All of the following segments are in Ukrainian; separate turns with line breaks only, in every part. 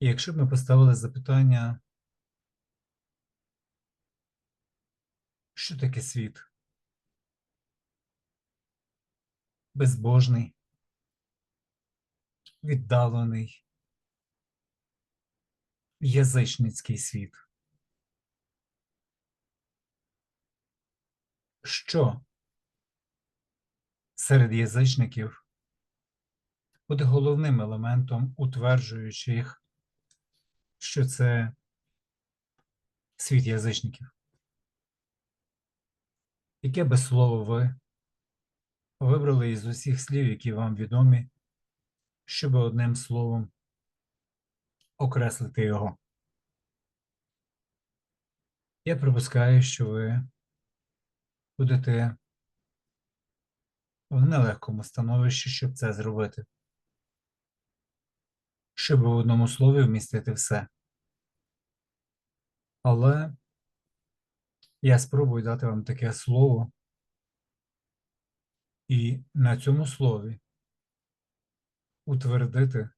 І якщо б ми поставили запитання, що таке світ? Безбожний, віддалений, язичницький світ. Що серед язичників буде головним елементом, утверджуючи їх, що це світ язичників? Яке би слово ви вибрали із усіх слів, які вам відомі, щоб одним словом окреслити його? Я припускаю, що ви будете в нелегкому становищі, щоб це зробити, щоб в одному слові вмістити все. Але я спробую дати вам таке слово, і на цьому слові утвердити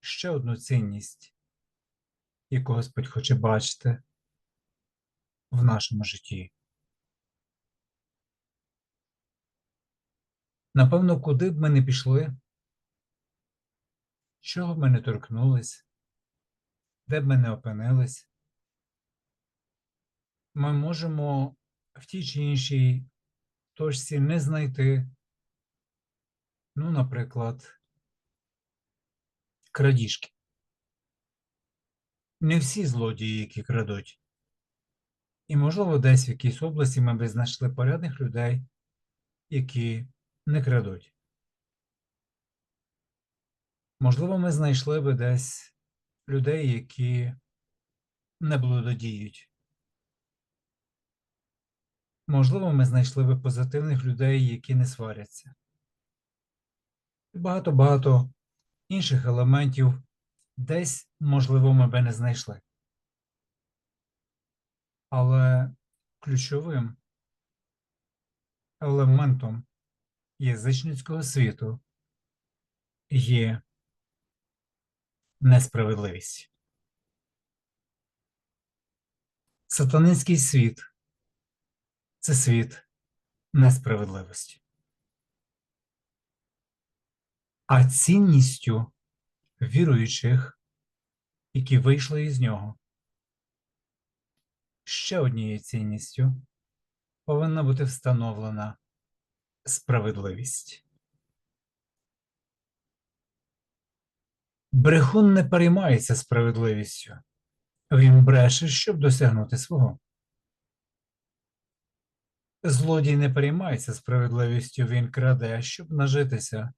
ще одну цінність, яку Господь хоче бачити в нашому житті. Напевно, куди б ми не пішли, чого б ми не торкнулись, де б ми не опинились, ми можемо в тій чи іншій точці не знайти, ну, наприклад, крадіжки. Не всі злодії, які крадуть. І, можливо, десь в якійсь області ми би знайшли порядних людей, які не крадуть. Можливо, ми знайшли би десь людей, які не блудодіють. Можливо, ми знайшли би позитивних людей, які не сваряться. Багато-багато інших елементів десь, можливо, ми би не знайшли. Але ключовим елементом язичницького світу є несправедливість. Сатанинський світ це світ несправедливості. А цінністю віруючих, які вийшли із нього, ще однією цінністю повинна бути встановлена справедливість. Брехун не переймається справедливістю, він бреше, щоб досягнути свого. Злодій не переймається справедливістю, він краде, щоб нажитися.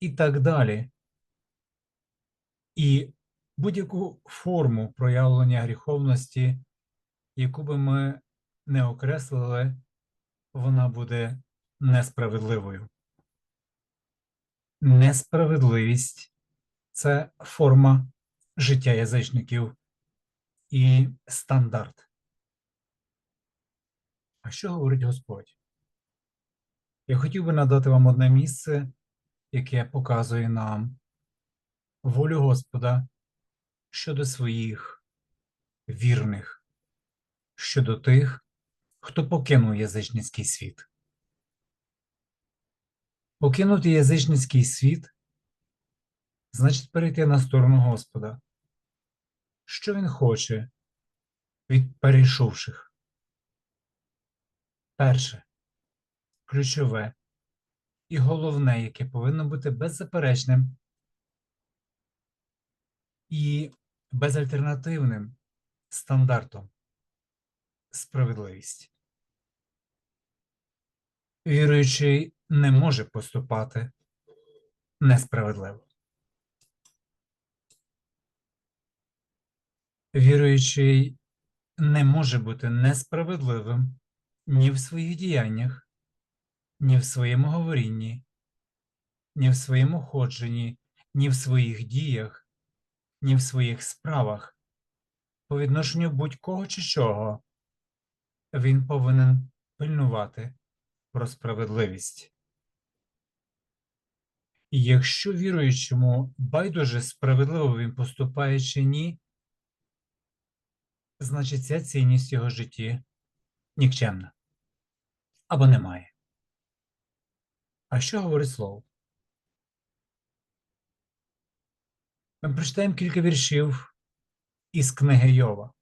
І так далі. І будь-яку форму проявлення гріховності, яку би ми не окреслили, вона буде несправедливою. Несправедливість це форма життя язичників і стандарт. А що говорить Господь? Я хотів би надати вам одне місце, яке показує нам волю Господа щодо своїх вірних, щодо тих, хто покинув язичницький світ. Покинути язичницький світ значить перейти на сторону Господа. Що Він хоче від перейшовших? Перше, ключове і головне, яке повинно бути беззаперечним і безальтернативним стандартом справедливість. Віруючий не може поступати несправедливо. Віруючий не може бути несправедливим ні в своїх діяннях, ні в своєму говорінні, ні в своєму ходженні, ні в своїх діях, ні в своїх справах, по відношенню будь-кого чи чого, він повинен пильнувати про справедливість. І якщо віруючому байдуже справедливо він поступає чи ні, значить ця цінність його житті нікчемна або немає. А що говорить слово? Ми прочитаємо кілька віршів із книги Йова,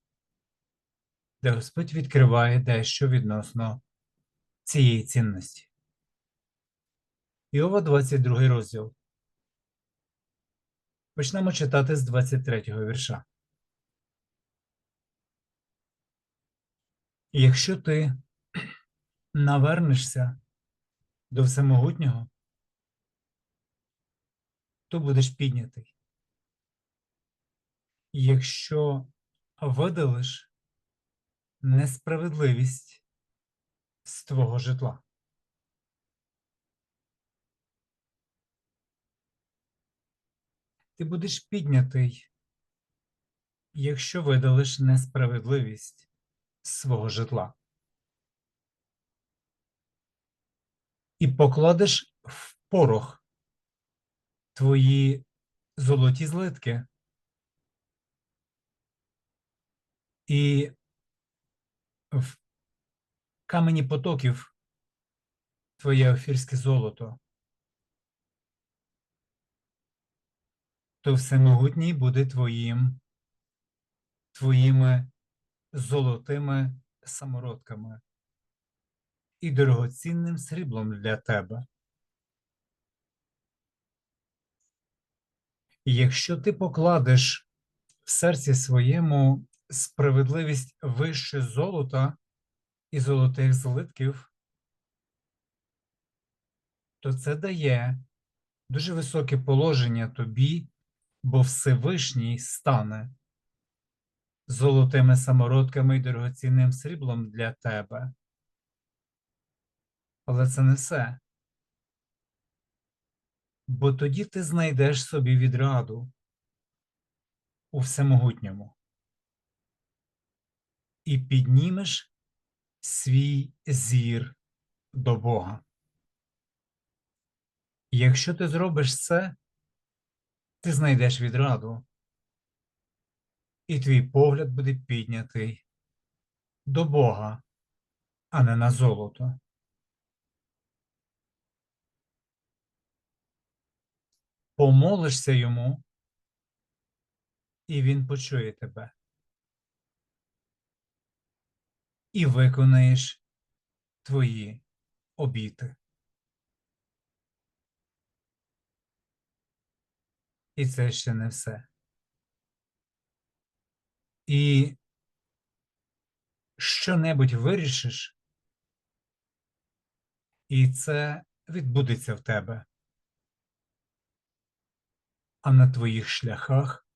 де Господь відкриває дещо відносно цієї цінності. Йова, 22 розділ. Почнемо читати з 23 го вірша. Якщо ти навернешся до Всемогутнього, то будеш піднятий. Якщо видалиш несправедливість з твого житла, ти будеш піднятий, якщо видалиш несправедливість з свого житла. І покладеш в порох твої золоті злитки і в камені потоків твоє офірське золото, то всемогутній буде твоїм, твоїми золотими самородками і дорогоцінним сріблом для тебе. І якщо ти покладеш в серці своєму справедливість вище золота і золотих злитків, то це дає дуже високе положення тобі, бо Всевишній стане золотими самородками і дорогоцінним сріблом для тебе. Але це не все. Бо тоді ти знайдеш собі відраду у всемогутньому і піднімеш свій зір до Бога. І якщо ти зробиш це, ти знайдеш відраду, і твій погляд буде піднятий до Бога, а не на золото. Помолишся йому, і він почує тебе. І виконаєш твої обіти. І це ще не все. І що-небудь вирішиш, і це відбудеться в тебе. А на твоїх шляхах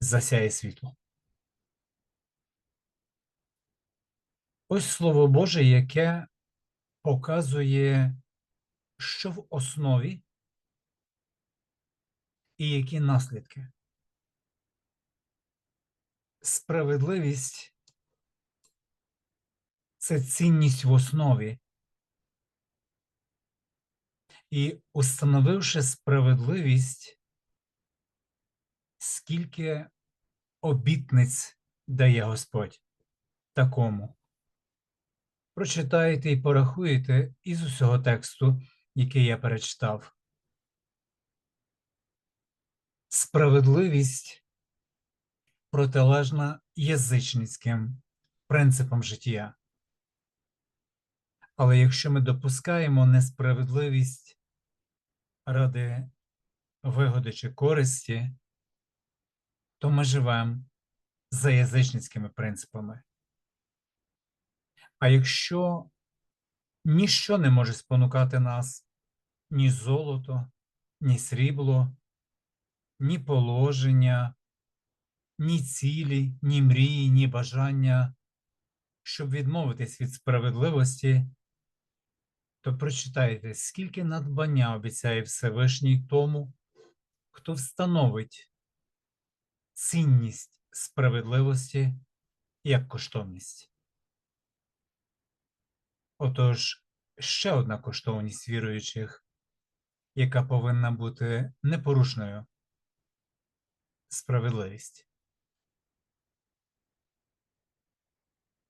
засяє світло. Ось Слово Боже, яке показує, що в основі і які наслідки. Справедливість це цінність в основі. І установивши справедливість, скільки обітниць дає Господь такому. Прочитайте і порахуєте із усього тексту, який я перечитав. Справедливість протилежна язичницьким принципам життя. Але якщо ми допускаємо несправедливість ради вигоди чи користі, то ми живемо за язичницькими принципами. А якщо ніщо не може спонукати нас ні золото, ні срібло, ні положення, ні цілі, ні мрії, ні бажання, щоб відмовитись від справедливості, то прочитайте, скільки надбання обіцяє Всевишній тому, хто встановить цінність справедливості як коштовність. Отож, ще одна коштовність віруючих яка повинна бути непорушною справедливість.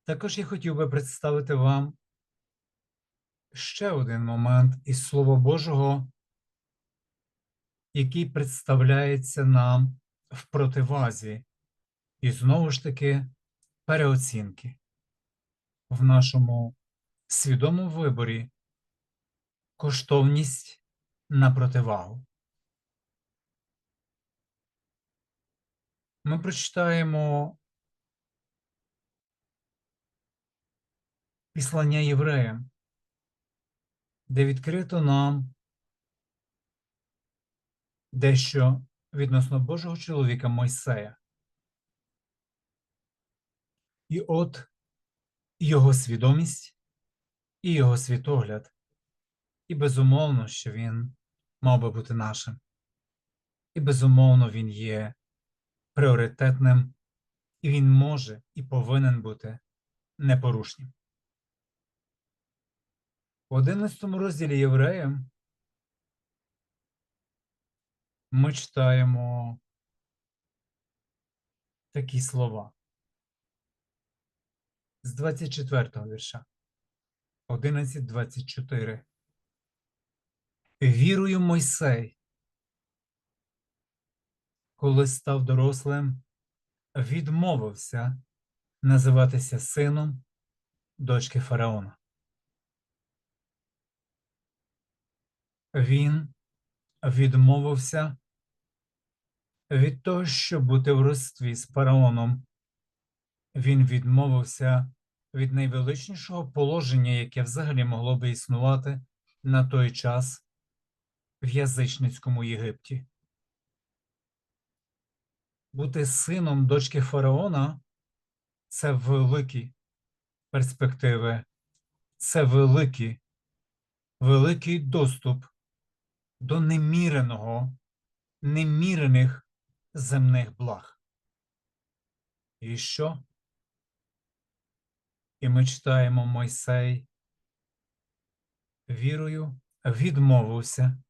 Також я хотів би представити вам ще один момент із Слова Божого, який представляється нам в противазі, і знову ж таки переоцінки в нашому свідомому виборі коштовність на противагу. Ми прочитаємо післання євреям, де відкрито нам дещо відносно Божого чоловіка Мойсея. І от його свідомість і його світогляд, і безумовно, що він мав би бути нашим. І безумовно, він є пріоритетним, і він може і повинен бути непорушнім. В 11 розділі Євреям ми читаємо такі слова з 24 го вірша. 11.24. Вірую Мойсей, коли став дорослим, відмовився називатися сином дочки Фараона. Він відмовився від того, щоб бути в родстві з фараоном. Він відмовився від найвеличнішого положення, яке взагалі могло би існувати на той час в язичницькому Єгипті. Бути сином дочки фараона це великі перспективи, це великий, великий доступ до неміреного, немірених земних благ. І що? І ми читаємо Мойсей, вірою, відмовився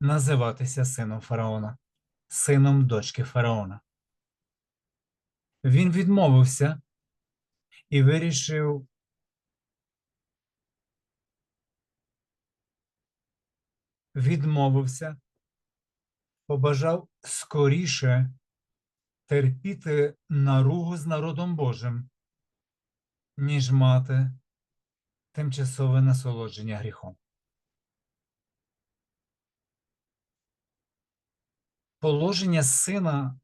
називатися сином фараона, сином дочки фараона. Він відмовився і вирішив відмовився, побажав скоріше терпіти наругу з народом Божим, ніж мати тимчасове насолодження гріхом. Положення сина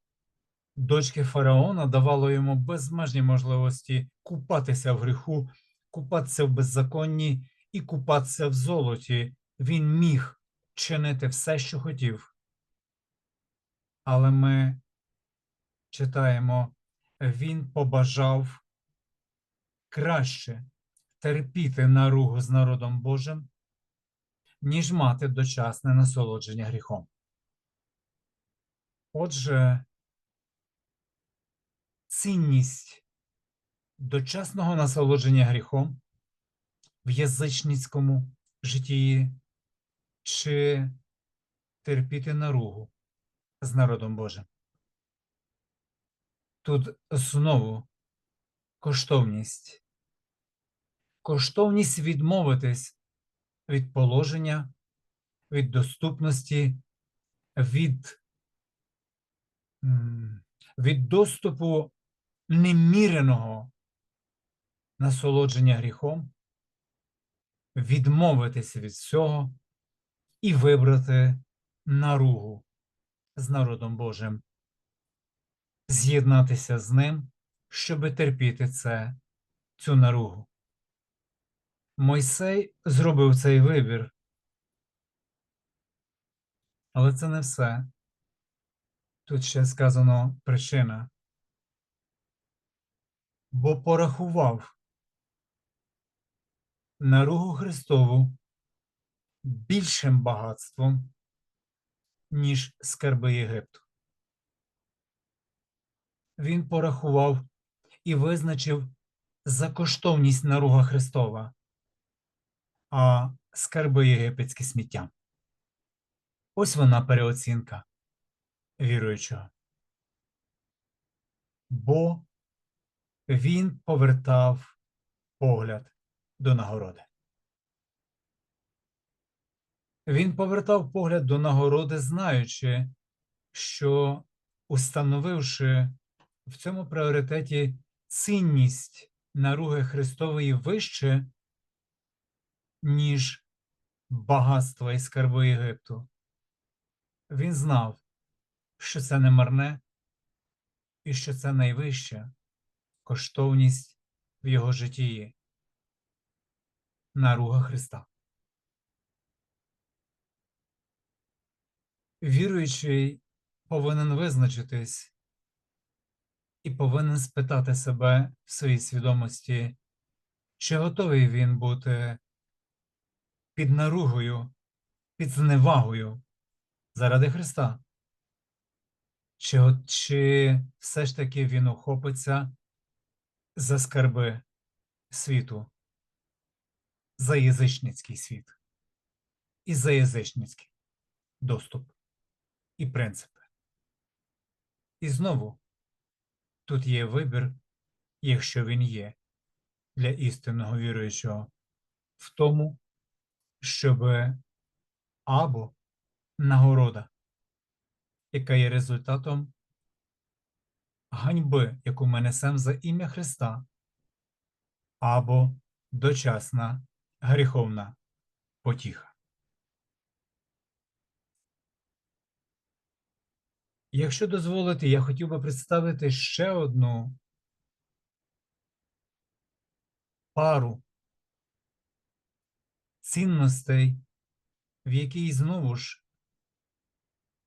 дочки фараона давало йому безмежні можливості купатися в гріху, купатися в беззаконні і купатися в золоті. Він міг чинити все, що хотів. Але ми читаємо, він побажав краще терпіти наругу з народом Божим, ніж мати дочасне насолодження гріхом. Отже, цінність дочасного насолодження гріхом в язичницькому житті чи терпіти наругу з народом Божим. Тут знову коштовність. Коштовність відмовитись від положення, від доступності, від, від доступу неміреного насолодження гріхом, відмовитися від всього і вибрати наругу з народом Божим, з'єднатися з ним, щоби терпіти це, цю наругу. Мойсей зробив цей вибір. Але це не все. Тут ще сказано причина. Бо порахував наругу Христову більшим багатством, ніж скарби Єгипту. Він порахував і визначив за коштовність наруга Христова, а скарби єгипетське сміття. Ось вона переоцінка віруючого. Бо він повертав погляд до нагороди. Він повертав погляд до нагороди, знаючи, що, установивши в цьому пріоритеті цінність наруги Христової вище, ніж багатства і скарби Єгипту, він знав, що це не марне і що це найвища коштовність в його житті наруга Христа. Віруючий повинен визначитись і повинен спитати себе в своїй свідомості, чи готовий він бути під наругою, під зневагою заради Христа? Чи, чи все ж таки він охопиться за скарби світу, за язичницький світ і за язичницький доступ і принципи? І знову тут є вибір, якщо він є для істинного віруючого, в тому, щоб або нагорода, яка є результатом ганьби, яку ми несемо за ім'я Христа, або дочасна гріховна потіха. Якщо дозволите, я хотів би представити ще одну пару цінностей, в якій знову ж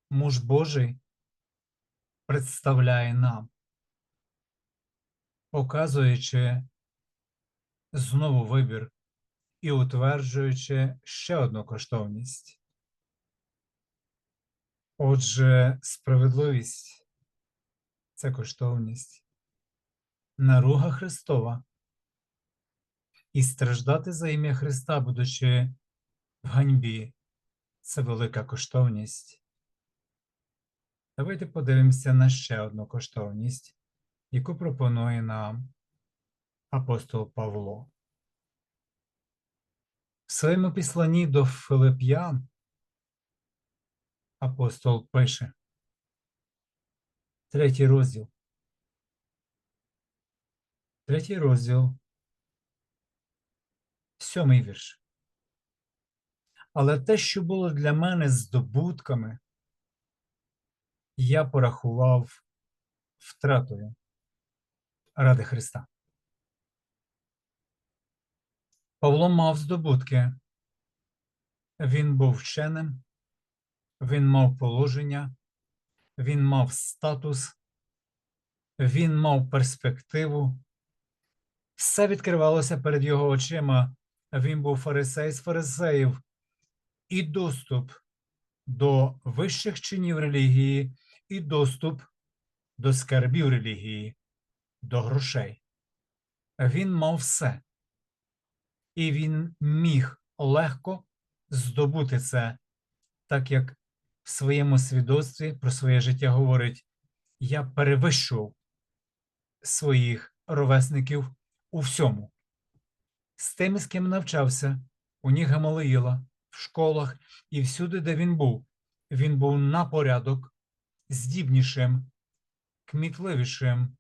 муж Божий представляє нам, показуючи знову вибір і утверджуючи ще одну коштовність. Отже, справедливість це коштовність, наруга Христова. І страждати за ім'я Христа, будучи в ганьбі, це велика коштовність. Давайте подивимося на ще одну коштовність, яку пропонує нам апостол Павло. В своєму післанні до Филип'ян апостол пише, третій розділ. Третій розділ, сьомий вірш. Але те, що було для мене здобутками, я порахував втратою ради Христа. Павло мав здобутки. Він був вченим, він мав положення, він мав статус, він мав перспективу. Все відкривалося перед його очима. Він був фарисей з фарисеїв, і доступ до вищих чинів релігії, і доступ до скарбів релігії, до грошей. Він мав все, і він міг легко здобути це, так як в своєму свідоцтві про своє життя говорить: я перевищував своїх ровесників у всьому. З тими, з ким навчався, у них Гамалиїла, в школах і всюди, де він був, він був на порядок здібнішим, кмітливішим,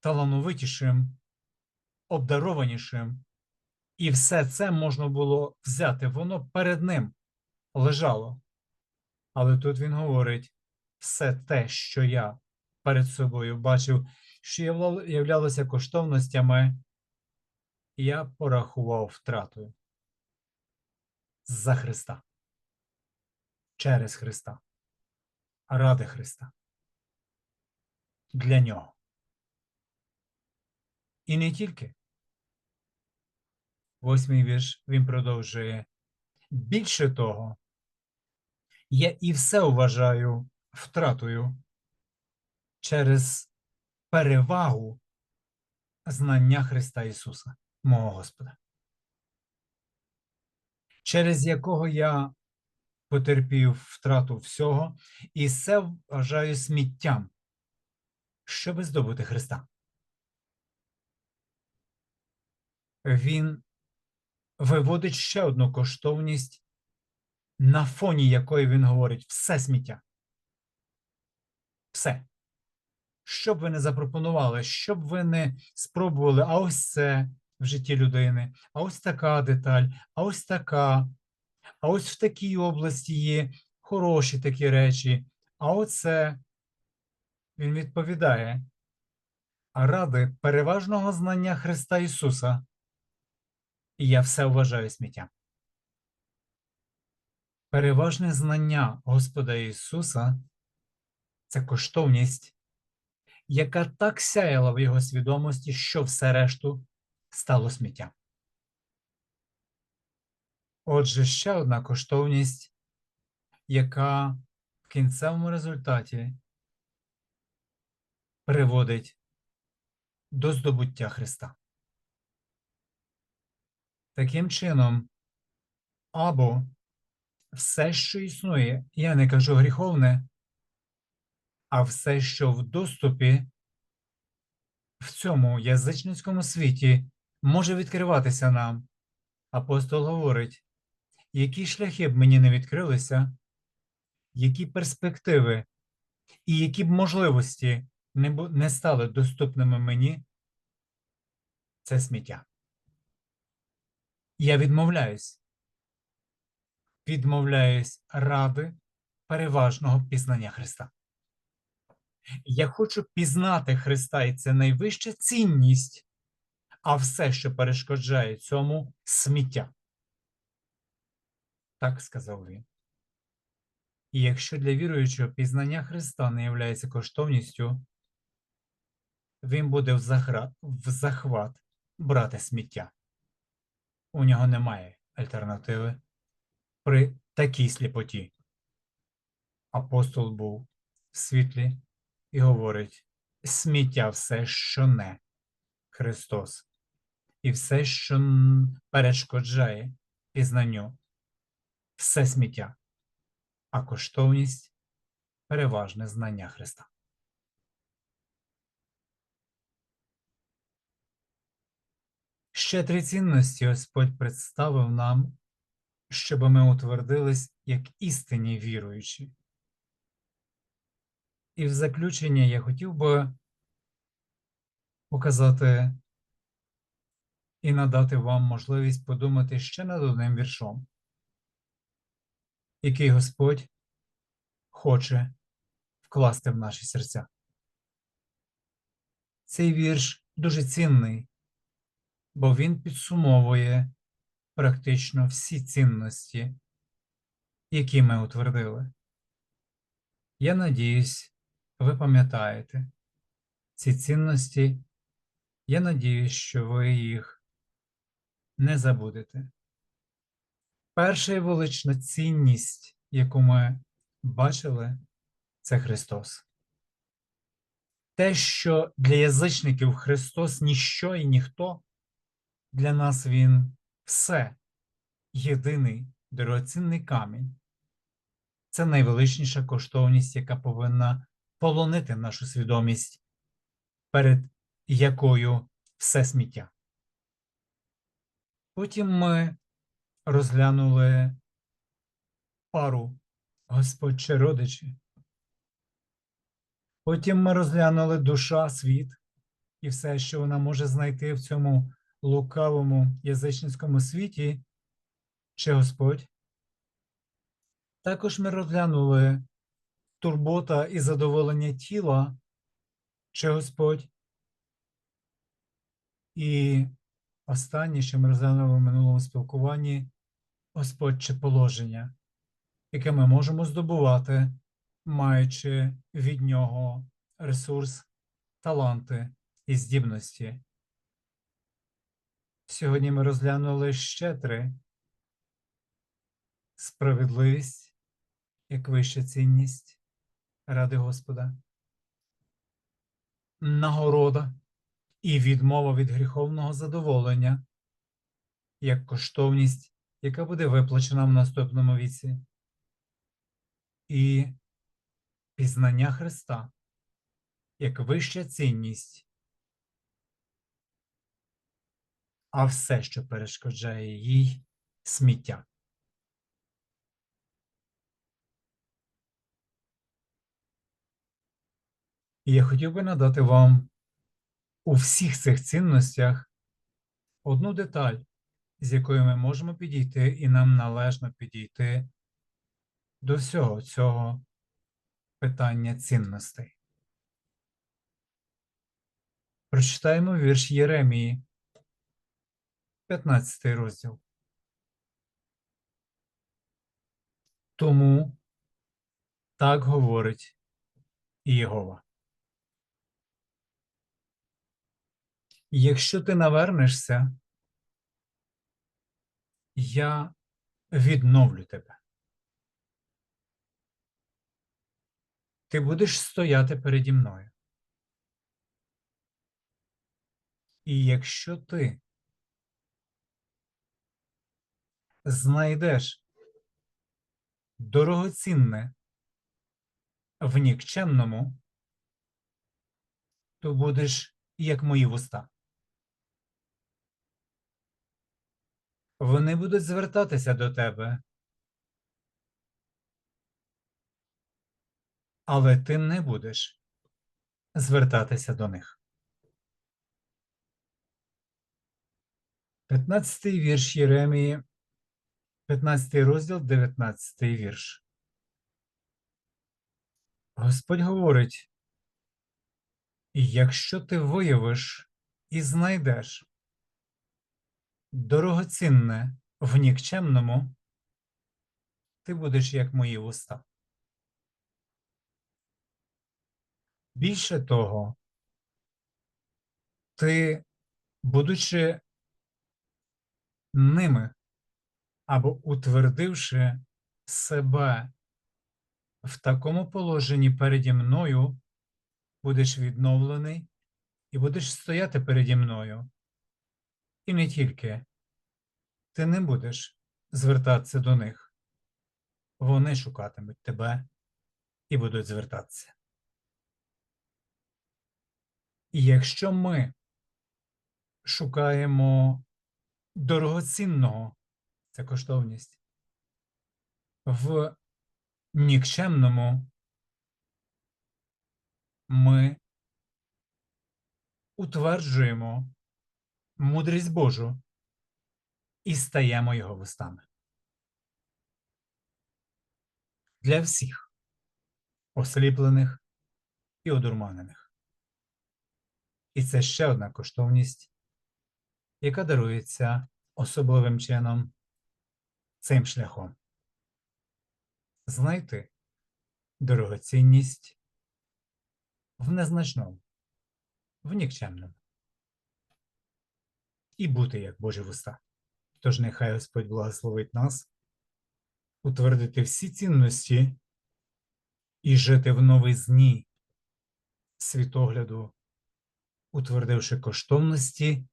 талановитішим, обдарованішим. І все це можна було взяти, воно перед ним лежало. Але тут він говорить: все те, що я перед собою бачив, що являлося коштовностями, я порахував втратою за Христа, через Христа, ради Христа, для Нього. І не тільки. Восьмий вірш він продовжує. Більше того, я і все вважаю втратою через перевагу знання Христа Ісуса, мого Господа, через якого я потерпів втрату всього, і це вважаю сміттям, щоби здобути Христа. Він виводить ще одну коштовність, на фоні якої він говорить все сміття. Все. Що б ви не запропонували, що б ви не спробували, а ось це в житті людини, а ось така деталь, а ось така, а ось в такій області є хороші такі речі, а оце він відповідає. Ради переважного знання Христа Ісуса, і я все вважаю сміттям. Переважне знання Господа Ісуса це коштовність, яка так сяяла в його свідомості, що все решту стало сміттям. Отже, ще одна коштовність, яка в кінцевому результаті приводить до здобуття Христа. Таким чином, або все, що існує, я не кажу гріховне, а все, що в доступі в цьому язичницькому світі може відкриватися нам. Апостол говорить, які шляхи б мені не відкрилися, які перспективи і які б можливості не, стали доступними мені, це сміття. Я відмовляюсь. Відмовляюсь ради переважного пізнання Христа. Я хочу пізнати Христа, і це найвища цінність, а все, що перешкоджає цьому сміття. Так сказав він. І якщо для віруючого пізнання Христа не є коштовністю, він буде в, захра... в захват брати сміття. У нього немає альтернативи при такій сліпоті. Апостол був в світлі і говорить: сміття все, що не Христос, і все, що перешкоджає пізнанню, все сміття, а коштовність переважне знання Христа. Ще три цінності Господь представив нам, щоб ми утвердились як істинні віруючі. І в заключення я хотів би показати і надати вам можливість подумати ще над одним віршом, який Господь хоче вкласти в наші серця. Цей вірш дуже цінний, бо він підсумовує практично всі цінності, які ми утвердили. Я надіюсь, ви пам'ятаєте ці цінності. Я надіюсь, що ви їх не забудете. Перша велична цінність, яку ми бачили, це Христос. Те, що для язичників Христос ніщо і ніхто, для нас Він все єдиний дорогоцінний камінь. Це найвеличніша коштовність, яка повинна полонити нашу свідомість, перед якою все сміття. Потім ми розглянули пару Господь чи родичі. Потім ми розглянули душа, світ і все, що вона може знайти в цьому лукавому язичницькому світі, чи Господь. Також ми розглянули турбота і задоволення тіла, чи Господь. І останнє, що ми розглянули в минулому спілкуванні, Господь чи положення, яке ми можемо здобувати, маючи від нього ресурс, таланти і здібності. Сьогодні ми розглянули ще три. Справедливість як вища цінність ради Господа, нагорода і відмова від гріховного задоволення як коштовність, яка буде виплачена в наступному віці, і пізнання Христа як вища цінність, а все, що перешкоджає їй сміття. І я хотів би надати вам у всіх цих цінностях одну деталь, з якою ми можемо підійти, і нам належно підійти до всього цього питання цінностей. Прочитаємо вірш Єремії, 15 розділ. Тому так говорить Єгова. Якщо ти навернешся, я відновлю тебе. Ти будеш стояти переді мною. І якщо ти знайдеш дорогоцінне в нікчемному, то будеш як мої вуста. Вони будуть звертатися до тебе, але ти не будеш звертатися до них. 15 вірш Єремії, 15 розділ, 19 вірш. Господь говорить: якщо ти виявиш і знайдеш дорогоцінне в нікчемному, ти будеш як мої вуста. Більше того, ти, будучи ними або утвердивши себе в такому положенні переді мною, будеш відновлений і будеш стояти переді мною. І не тільки ти не будеш звертатися до них, вони шукатимуть тебе і будуть звертатися. І якщо ми шукаємо дорогоцінного, це коштовність, в нікчемному ми утверджуємо мудрість Божу і стаємо його вустами. Для всіх осліплених і одурманених. І це ще одна коштовність, яка дарується особливим чином цим шляхом. Знайти дорогоцінність в незначному, в нікчемному і бути як Божі вуста. Тож нехай Господь благословить нас, утвердити всі цінності і жити в новизні світогляду, утвердивши коштовності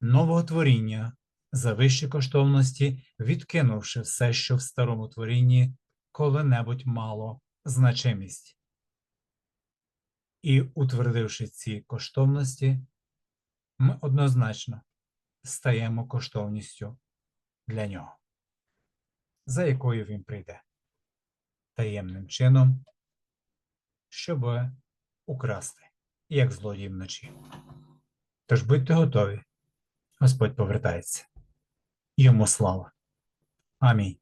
нового творіння за вищі коштовності, відкинувши все, що в старому творінні коли-небудь мало значимість. І, утвердивши ці коштовності, ми однозначно стаємо коштовністю для нього, за якою він прийде таємним чином, щоб украсти, як злодій вночі. Тож будьте готові, Господь повертається. Йому слава. Амінь.